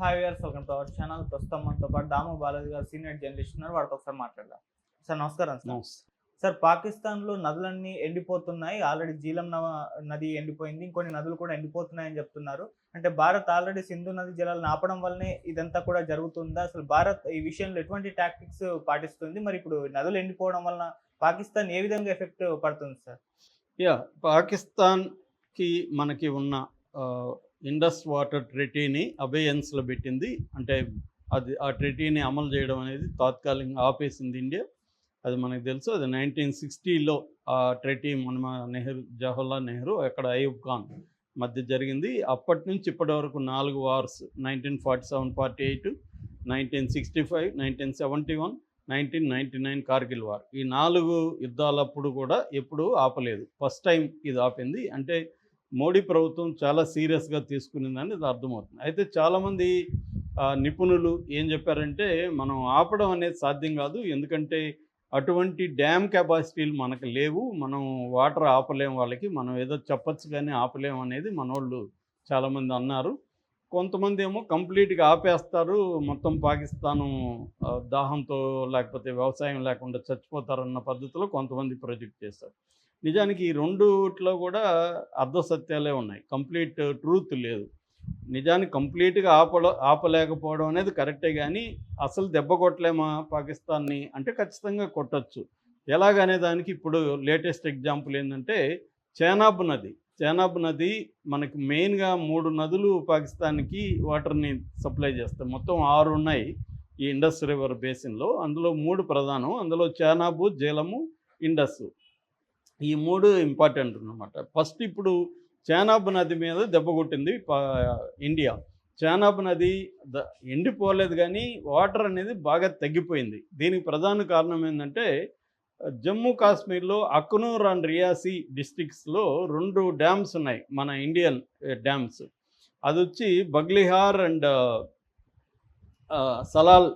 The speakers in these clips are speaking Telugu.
Five years welcome to our channel ప్రస్తుతం మనతో పాటు దాము బాలాజీ గారు సీనియర్ జర్నలిస్ట్ ఉన్నారు. వాడితో ఒకసారి మాట్లాడదాం. సార్ నమస్కారం సార్. సార్ పాకిస్తాన్లో నదులన్నీ ఎండిపోతున్నాయి. ఆల్రెడీ జీలం నవ- నది ఎండిపోయింది. ఇంకొన్ని నదులు కూడా ఎండిపోతున్నాయని చెప్తున్నారు. అంటే భారత్ ఆల్రెడీ సింధు నది జలాలను ఆపడం వల్లనే ఇదంతా కూడా జరుగుతుందా? అసలు భారత్ ఈ విషయంలో ఎటువంటి టాక్టిక్స్ పాటిస్తుంది? మరి ఇప్పుడు నదులు ఎండిపోవడం వలన పాకిస్తాన్ ఏ విధంగా ఎఫెక్ట్ పడుతుంది సార్? యా పాకిస్తాన్కి మనకి ఉన్న ఇండస్ వాటర్ ట్రెటీని అబేయన్స్లో పెట్టింది. అంటే అది ఆ ట్రెటీని అమలు చేయడం అనేది తాత్కాలికంగా ఆపేసింది ఇండియా. అది మనకు తెలుసు. అది నైన్టీన్ సిక్స్టీలో ఆ ట్రెటీ మన నెహ్రూ జవహర్లాల్ నెహ్రూ అక్కడ అయూబ్ ఖాన్ మధ్య జరిగింది. అప్పటి నుంచి ఇప్పటి వరకు నాలుగు wars nineteen forty seven forty eight nineteen sixty five nineteen seventy one nineteen ninety nine Kargil war. ఈ నాలుగు యుద్ధాలప్పుడు కూడా ఎప్పుడూ ఆపలేదు. ఫస్ట్ టైం ఇది ఆపింది. అంటే మోడీ ప్రభుత్వం చాలా సీరియస్గా తీసుకునిందని ఇది అర్థమవుతుంది. అయితే చాలామంది నిపుణులు ఏం చెప్పారంటే మనం ఆపడం అనేది సాధ్యం కాదు. ఎందుకంటే అటువంటి డ్యామ్ కెపాసిటీలు మనకు లేవు. మనం వాటర్ ఆపలేం వాళ్ళకి. మనం ఏదో చెప్పచ్చు కానీ ఆపలేం అనేది మనోళ్ళు చాలామంది అన్నారు. కొంతమంది ఏమో కంప్లీట్గా ఆపేస్తారు. మొత్తం పాకిస్తాను దాహంతో లేకపోతే వ్యవసాయం లేకుండా చచ్చిపోతారన్న పద్ధతిలో కొంతమంది ప్రొజెక్ట్ చేస్తారు నిజానికి ఈ రెండుట్లో కూడా అర్ధసత్యాలే ఉన్నాయి. కంప్లీట్ ట్రూత్ లేదు. నిజానికి కంప్లీట్గా ఆపల ఆపలేకపోవడం అనేది కరెక్టే కానీ అసలు దెబ్బ కొట్టలేమా పాకిస్తాన్ని అంటే ఖచ్చితంగా కొట్టచ్చు. ఎలాగనే దానికి ఇప్పుడు లేటెస్ట్ ఎగ్జాంపుల్ ఏంటంటే చేనాబ్ నది. చేనాబ్ నది మనకి మెయిన్గా మూడు నదులు పాకిస్తాన్కి వాటర్ని సప్లై చేస్తాయి. మొత్తం ఆరు ఉన్నాయి ఈ ఇండస్ రివర్ బేసిన్లో. అందులో మూడు ప్రధానం. అందులో చేనాబు జేలము ఇండస్. ఈ మూడు ఇంపార్టెంట్ అన్నమాట. ఫస్ట్ ఇప్పుడు చేనాబ్ నది మీద దెబ్బ కొట్టింది ఇండియా చేనాబ్ నది ద- ఎండిపోలేదు కానీ వాటర్ అనేది బాగా తగ్గిపోయింది. దీనికి ప్రధాన కారణం ఏంటంటే జమ్మూ కాశ్మీర్లో అక్నూర్ అండ్ రియాసీ డిస్ట్రిక్ట్స్లో రెండు డ్యామ్స్ ఉన్నాయి మన ఇండియన్ డ్యామ్స్ అది వచ్చి బగ్లిహార్ అండ్ సలాల్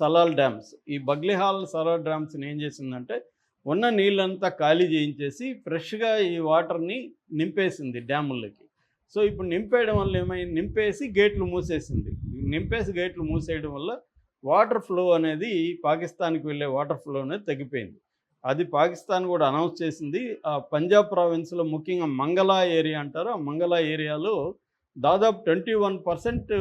సలాల్ డ్యామ్స్ ఈ బగ్లిహాల్ సలాల్ డ్యామ్స్ని ఏం చేసిందంటే ఉన్న నీళ్ళంతా ఖాళీ చేయించేసి ఫ్రెష్గా ఈ వాటర్ని నింపేసింది డ్యాములకి సో ఇప్పుడు నింపేయడం వల్ల ఏమైంది నింపేసి గేట్లు మూసేసింది. నింపేసి గేట్లు మూసేయడం వల్ల వాటర్ ఫ్లో అనేది పాకిస్తాన్కి వెళ్ళే వాటర్ ఫ్లో అనేది తగ్గిపోయింది. అది పాకిస్తాన్ కూడా అనౌన్స్ చేసింది. ఆ పంజాబ్ ప్రావిన్స్లో ముఖ్యంగా మంగళా ఏరియా అంటారు. ఆ మంగళా ఏరియాలో దాదాపు twenty one percent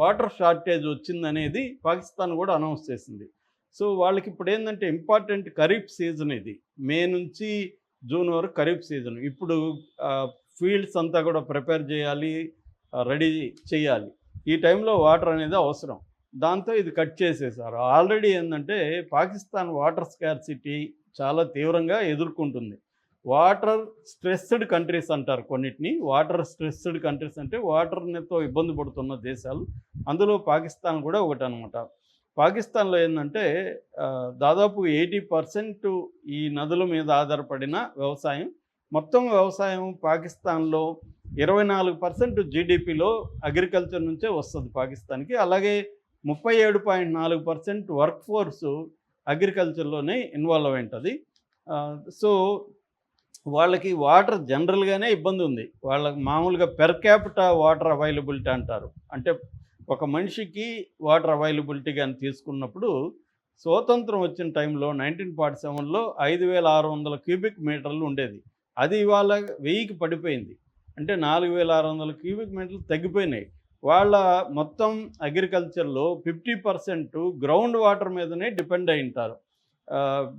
water shortage వచ్చిందనేది పాకిస్తాన్ కూడా అనౌన్స్ చేసింది. సో వాళ్ళకి ఇప్పుడు ఏంటంటే ఇంపార్టెంట్ ఖరీఫ్ సీజన్ ఇది. మే నుంచి జూన్ వరకు ఖరీఫ్ సీజన్. ఇప్పుడు ఫీల్డ్స్ అంతా కూడా ప్రిపేర్ చేయాలి రెడీ చేయాలి. ఈ టైంలో వాటర్ అనేది అవసరం. దాంతో ఇది కట్ చేసేసారు. ఆల్రెడీ ఏంటంటే పాకిస్తాన్ వాటర్ స్కార్సిటీ చాలా తీవ్రంగా ఎదుర్కొంటుంది. వాటర్ స్ట్రెస్డ్ కంట్రీస్ అంటారు కొన్నిటిని. వాటర్ స్ట్రెస్డ్ కంట్రీస్ అంటే వాటర్తో ఇబ్బంది పడుతున్న దేశాలు. అందులో పాకిస్తాన్ కూడా ఒకటి అనమాట పాకిస్తాన్లో ఏంటంటే దాదాపు ఎయిటీ పర్సెంట్ ఈ నదుల మీద ఆధారపడిన వ్యవసాయం. మొత్తం వ్యవసాయం పాకిస్తాన్లో ఇరవై నాలుగు పర్సెంట్ జీడిపిలో అగ్రికల్చర్ నుంచే వస్తుంది పాకిస్తాన్కి. అలాగే ముప్పై ఏడు పాయింట్ నాలుగు పర్సెంట్ వర్క్ ఫోర్సు అగ్రికల్చర్లోనే ఇన్వాల్వ్ అయి ఉంటుంది సో వాళ్ళకి వాటర్ జనరల్గానే ఇబ్బంది ఉంది వాళ్ళకి మామూలుగా పెర్ క్యాపిటా వాటర్ అవైలబిలిటీ అంటారు. అంటే ఒక మనిషికి వాటర్ అవైలబిలిటీ కానీ తీసుకున్నప్పుడు స్వాతంత్రం వచ్చిన టైంలో నైన్టీన్ ఫార్టీ సెవెన్లో ఐదు వేల ఆరు వందల క్యూబిక్ మీటర్లు ఉండేది. అది ఇవాళ వెయ్యికి పడిపోయింది. అంటే నాలుగు వేల ఆరు వందల క్యూబిక్ మీటర్లు తగ్గిపోయినాయి. వాళ్ళ మొత్తం అగ్రికల్చర్లో ఫిఫ్టీ పర్సెంట్ గ్రౌండ్ వాటర్ మీదనే డిపెండ్ అయి ఉంటారు.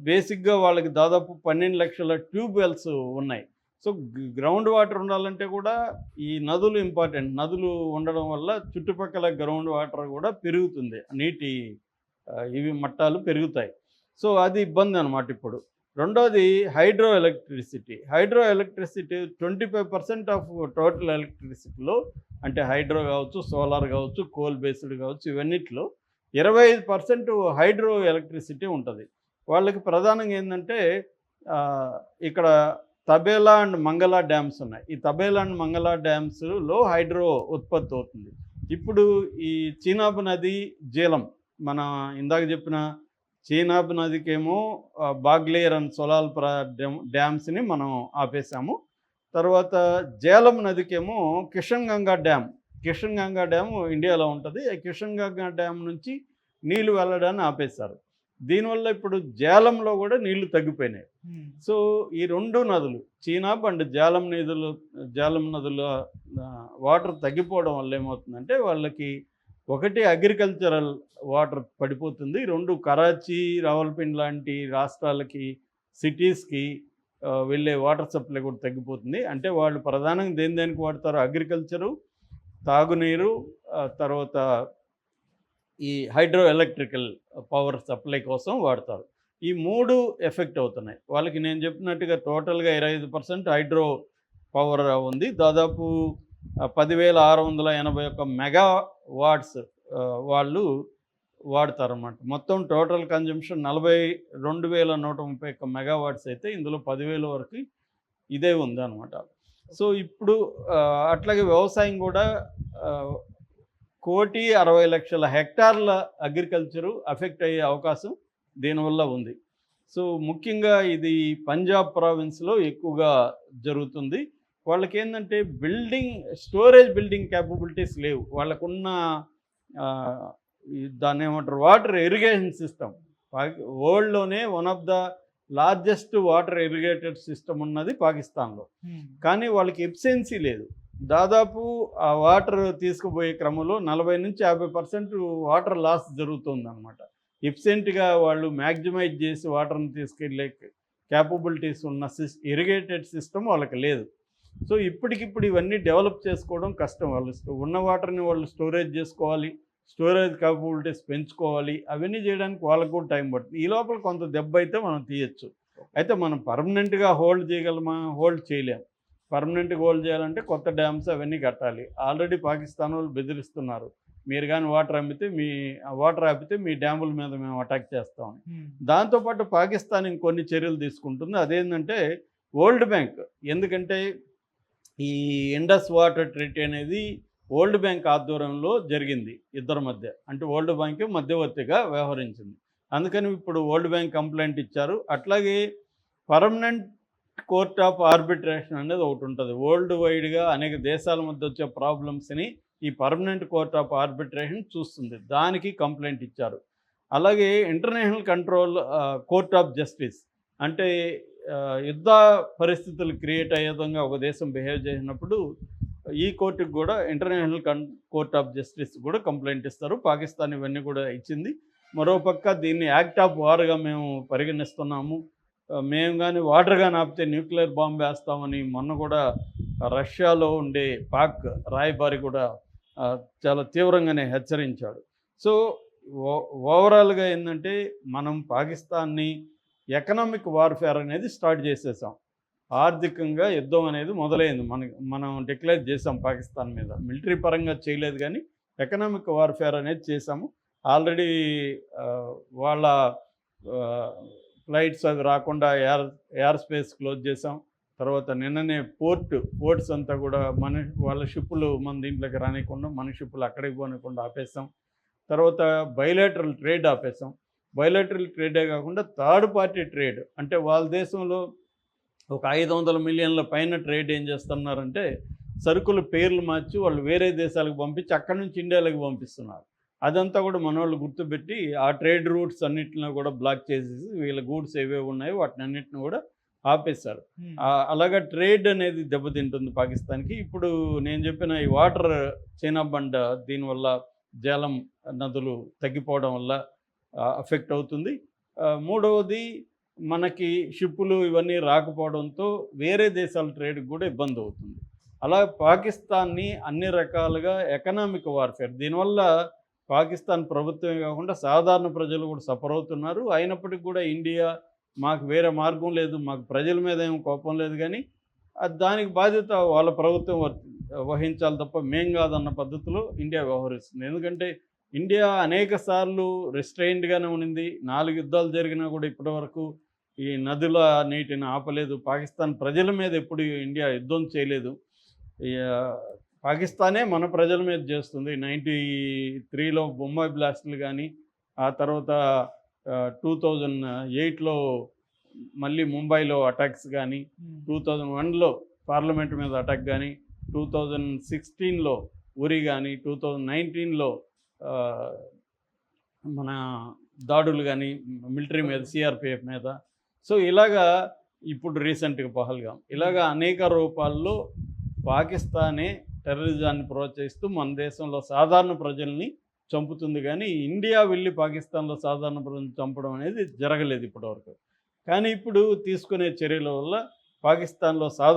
బేసిక్గా వాళ్ళకి దాదాపు పన్నెండు లక్షల ట్యూబ్ వెల్స్ ఉన్నాయి. సో గ్రౌండ్ వాటర్ ఉండాలంటే కూడా ఈ నదులు ఇంపార్టెంట్. నదులు ఉండడం వల్ల చుట్టుపక్కల గ్రౌండ్ వాటర్ కూడా పెరుగుతుంది. నీటి ఇవి మట్టాలు పెరుగుతాయి. సో అది ఇబ్బంది అనమాట ఇప్పుడు. రెండోది hydro electricity hydro electricity twenty five percent of total ఎలక్ట్రిసిటీలో అంటే హైడ్రో కావచ్చు సోలార్ కావచ్చు కోల్ బేస్డ్ కావచ్చు ఇవన్నిట్లో ఇరవై ఐదు పర్సెంట్ హైడ్రో ఎలక్ట్రిసిటీ ఉంటుంది. వాళ్ళకి ప్రధానంగా ఏంటంటే ఇక్కడ తబేలా అండ్ మంగళ డ్యామ్స్ ఉన్నాయి. ఈ తబేలా అండ్ మంగళ డ్యామ్స్లో హైడ్రో ఉత్పత్తి అవుతుంది. ఇప్పుడు ఈ చీనాబ్ నది జీలం మన ఇందాక చెప్పిన చీనాబ్ నదికేమో బాగ్లేర్ అండ్ సొలాల్పుర డ్యామ్ డ్యామ్స్ని మనం ఆపేసాము. తర్వాత జేలం నదికేమో కిషన్ గంగా డ్యామ్ కిషన్ గంగా డ్యామ్ ఇండియాలో ఉంటుంది. ఆ కిషన్ గంగా డ్యామ్ నుంచి నీళ్ళు వెళ్ళడాన్ని ఆపేశారు. దీనివల్ల ఇప్పుడు జేలంలో కూడా నీళ్ళు తగ్గిపోయినాయి. సో ఈ రెండు నదులు చీనాబ్ అండ్ జాలం నదులు జాలం నదుల వాటర్ తగ్గిపోవడం వల్ల ఏమవుతుందంటే వాళ్ళకి ఒకటి అగ్రికల్చరల్ వాటర్ పడిపోతుంది రెండు కరాచీ రావల్పిండి లాంటి రాష్ట్రాలకి సిటీస్కి వెళ్ళే వాటర్ సప్లై కూడా తగ్గిపోతుంది. అంటే వాళ్ళు ప్రధానంగా దేని దేనికి వాడతారు? అగ్రికల్చరు తాగునీరు తర్వాత ఈ హైడ్రో ఎలక్ట్రికల్ పవర్ సప్లై కోసం వాడతారు. ఈ మూడు ఎఫెక్ట్ అవుతున్నాయి. వాళ్ళకి నేను చెప్పినట్టుగా టోటల్గా ఇరవై ఐదు పర్సెంట్ హైడ్రో పవర్ ఉంది. దాదాపు పదివేల ఆరు వందల ఎనభై ఒక్క మెగా వాట్స్ వాళ్ళు వాడతారన్నమాట. మొత్తం టోటల్ కన్జంప్షన్ నలభై రెండు వేల నూట ముప్పై ఒక్క మెగావాట్స్ అయితే ఇందులో పదివేల వరకు ఇదే ఉంది అనమాట సో ఇప్పుడు అట్లాగే వ్యవసాయం కూడా కోటి అరవై లక్షల హెక్టార్ల అగ్రికల్చరు అఫెక్ట్ అయ్యే అవకాశం దీనివల్ల ఉంది. సో ముఖ్యంగా ఇది పంజాబ్ ప్రావిన్స్లో ఎక్కువగా జరుగుతుంది. వాళ్ళకి ఏంటంటే బిల్డింగ్ స్టోరేజ్ బిల్డింగ్ క్యాపబిలిటీస్ లేవు. వాళ్ళకున్న దాన్ని ఏమంటారు water irrigation system. వరల్డ్లోనే one of the largest water irrigated system ఉన్నది పాకిస్తాన్లో. కానీ వాళ్ళకి ఎఫిషియన్సీ లేదు. దాదాపు ఆ వాటర్ తీసుకుపోయే క్రమంలో నలభై నుంచి యాభై పర్సెంట్ వాటర్ లాస్ జరుగుతుంది అనమాట ఎఫిషియెంట్గా వాళ్ళు మ్యాక్సిమైజ్ చేసి వాటర్ని తీసుకెళ్ళే క్యాపబిలిటీస్ ఉన్న సిస్ ఇరిగేటెడ్ సిస్టమ్ వాళ్ళకి లేదు. సో ఇప్పటికిప్పుడు ఇవన్నీ డెవలప్ చేసుకోవడం కష్టం. వాళ్ళు ఉన్న వాటర్ని వాళ్ళు స్టోరేజ్ చేసుకోవాలి స్టోరేజ్ క్యాపబిలిటీస్ పెంచుకోవాలి అవన్నీ చేయడానికి వాళ్ళకు కూడా టైం పడుతుంది. ఈ లోపల కొంత దెబ్బ అయితే మనం తీయచ్చు. అయితే మనం పర్మనెంట్గా హోల్డ్ చేయగలమా? హోల్డ్ చేయలేము పర్మనెంట్గా హోల్డ్ చేయాలంటే కొత్త డ్యామ్స్ అవన్నీ కట్టాలి. ఆల్రెడీ పాకిస్తాన్ వాళ్ళు బెదిరిస్తున్నారు. మీరు కానీ వాటర్ అమ్మితే మీ వాటర్ ఆపితే మీ డ్యాముల మీద మేము అటాక్ చేస్తామని దాంతోపాటు పాకిస్తాన్ ఇంకొన్ని చర్యలు తీసుకుంటుంది. అదేంటంటే వరల్డ్ బ్యాంక్. ఎందుకంటే ఈ ఇండస్ వాటర్ ట్రీటీ అనేది వరల్డ్ బ్యాంక్ ఆధ్వర్యంలో జరిగింది ఇద్దరి మధ్య. అంటే వరల్డ్ బ్యాంక్ మధ్యవర్తిగా వ్యవహరించింది. అందుకని ఇప్పుడు వరల్డ్ బ్యాంక్ కంప్లైంట్ ఇచ్చారు. అట్లాగే పర్మనెంట్ కోర్ట్ ఆఫ్ ఆర్బిట్రేషన్ అనేది ఒకటి ఉంటుంది. వరల్డ్ వైడ్గా అనేక దేశాల మధ్య వచ్చే ప్రాబ్లమ్స్ని ఈ పర్మనెంట్ కోర్ట్ ఆఫ్ ఆర్బిట్రేషన్ చూస్తుంది. దానికి కంప్లైంట్ ఇచ్చారు. అలాగే international control court of justice అంటే యుద్ధ పరిస్థితులు క్రియేట్ అయ్యే విధంగా ఒక దేశం బిహేవ్ చేసినప్పుడు ఈ కోర్టుకు కూడా ఇంటర్నేషనల్ కన్ కోర్ట్ ఆఫ్ జస్టిస్ కూడా కంప్లైంట్ ఇస్తారు. పాకిస్తాన్ ఇవన్నీ కూడా ఇచ్చింది. మరోపక్క దీన్ని యాక్ట్ ఆఫ్ వార్గా మేము పరిగణిస్తున్నాము. మేము కానీ వాటర్ కానీ ఆపితే న్యూక్లియర్ బాంబు వేస్తామని మొన్న కూడా రష్యాలో ఉండే పాక్ రాయబారి కూడా చాలా తీవ్రంగానే హెచ్చరించాడు. సో ఓ ఓవరాల్గా ఏంటంటే మనం పాకిస్తాన్ని ఎకనామిక్ వార్ఫేర్ అనేది స్టార్ట్ చేసేసాం. ఆర్థికంగా యుద్ధం అనేది మొదలైంది. మన మనం డిక్లేర్ చేసాం పాకిస్తాన్ మీద. మిలిటరీ పరంగా చేయలేదు కానీ ఎకనామిక్ వార్ఫేర్ అనేది చేసాము. ఆల్రెడీ వాళ్ళ ఫ్లైట్స్ అవి రాకుండా ఎయిర్ ఎయిర్ స్పేస్ క్లోజ్ చేసాం తర్వాత నిన్ననే పోర్ట్ పోర్ట్స్ అంతా కూడా మన వాళ్ళ షిప్పులు మన దీంట్లోకి రానికుండా మన షిప్పులు అక్కడికి పోనకుండా ఆపేస్తాం తర్వాత బయలేటరల్ ట్రేడ్ ఆపేసాం బయలేటరల్ ట్రేడే కాకుండా థర్డ్ పార్టీ ట్రేడ్ అంటే వాళ్ళ దేశంలో ఒక ఐదు వందల మిలియన్ల పైన ట్రేడ్ ఏం చేస్తున్నారంటే సరుకుల పేర్లు మార్చి వాళ్ళు వేరే దేశాలకు పంపించి అక్కడి నుంచి ఇండియాలోకి పంపిస్తున్నారు. అదంతా కూడా మన వాళ్ళు గుర్తుపెట్టి ఆ ట్రేడ్ రూట్స్ అన్నిటిని కూడా బ్లాక్ చేసేసి వీళ్ళ గూడ్స్ ఏవేవి ఉన్నాయో వాటిని అన్నిటిని కూడా ఆపేశారు. అలాగా ట్రేడ్ అనేది దెబ్బతింటుంది పాకిస్తాన్కి. ఇప్పుడు నేను చెప్పిన ఈ వాటర్ చైనా బండ దీనివల్ల జలం నదులు తగ్గిపోవడం వల్ల అఫెక్ట్ అవుతుంది. మూడవది మనకి షిప్పులు ఇవన్నీ రాకపోవడంతో వేరే దేశాల ట్రేడ్కి కూడా ఇబ్బంది అవుతుంది. అలా పాకిస్తాన్ని అన్ని రకాలుగా ఎకనామిక్ వార్ఫేర్ దీనివల్ల పాకిస్తాన్ ప్రభుత్వమే కాకుండా సాధారణ ప్రజలు కూడా సఫర్ అవుతున్నారు. అయినప్పటికీ కూడా ఇండియా మాకు వేరే మార్గం లేదు. మాకు ప్రజల మీద ఏం కోపం లేదు కానీ దానికి బాధ్యత వాళ్ళ ప్రభుత్వం వహించాలి తప్ప మేం కాదన్న పద్ధతిలో ఇండియా వ్యవహరిస్తుంది. ఎందుకంటే ఇండియా అనేక సార్లు రిస్ట్రైన్డ్గానే ఉన్నింది. నాలుగు యుద్ధాలు జరిగినా కూడా ఇప్పటివరకు ఈ నదుల నీటిని ఆపలేదు. పాకిస్తాన్ ప్రజల మీద ఎప్పుడు ఇండియా యుద్ధం చేయలేదు. పాకిస్తానే మన ప్రజల మీద చేస్తుంది. నైంటీ త్రీలో బొంబాయి బ్లాస్టులు కానీ ఆ తర్వాత టూ థౌజండ్ ఎయిట్లో మళ్ళీ ముంబైలో అటాక్స్ కానీ టూ థౌజండ్ వన్లో పార్లమెంట్ మీద అటాక్ కానీ టూ థౌజండ్ సిక్స్టీన్లో ఉరి కానీ టూ థౌజండ్ నైన్టీన్లో మన దాడులు కానీ మిలిటరీ మీద సిఆర్పిఎఫ్ మీద. సో ఇలాగా ఇప్పుడు రీసెంట్గా పహల్గాం. ఇలాగా అనేక రూపాల్లో పాకిస్తానే టెర్రరిజాన్ని ప్రోత్సహిస్తూ మన దేశంలో సాధారణ ప్రజల్ని చంపుతుంది కానీ ఇండియా వెళ్ళి పాకిస్తాన్లో సాధారణ ప్రజలను చంపడం అనేది జరగలేదు ఇప్పటివరకు. కానీ ఇప్పుడు తీసుకునే చర్యల వల్ల పాకిస్తాన్లో సాధారణ